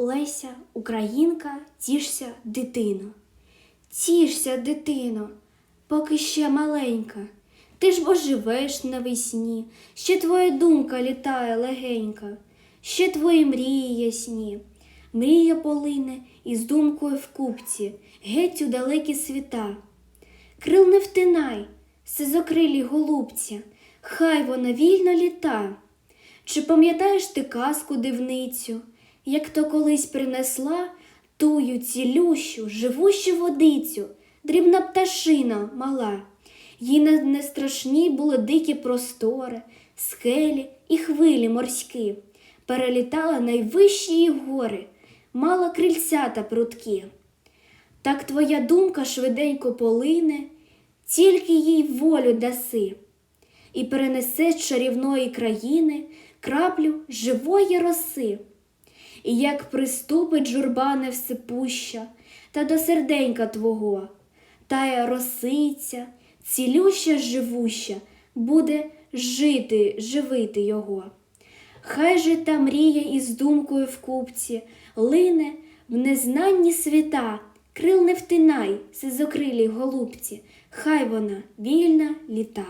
Леся, українка, тішся, дитино. Тішся, дитино, поки ще маленька. Ти ж бо живеш навесні, ще твоя думка літає легенька, ще твої мрії ясні. Мрія полине із думкою в купці, геть у далекі світа. Крил не втинай, сизокрилі голубці, хай вона вільно літа. Чи пам'ятаєш ти казку дивницю, як то колись принесла тую цілющу, живущу водицю, дрібна пташина мала? Їй не, страшні були дикі простори, скелі і хвилі морські, перелітала найвищі її гори, мала крильцята прудкі. Так твоя думка швиденько полине, тільки їй волю даси, і перенесе з чарівної країни краплю живої роси. І як приступить журба невсипуща, та до серденька твого, тая росиця, цілюща живуща, буде жити, живити його. Хай же та мрія із думкою в купці лине в незнанні світа, крил не втинай, сизокрилій голубці, хай вона вільна літа.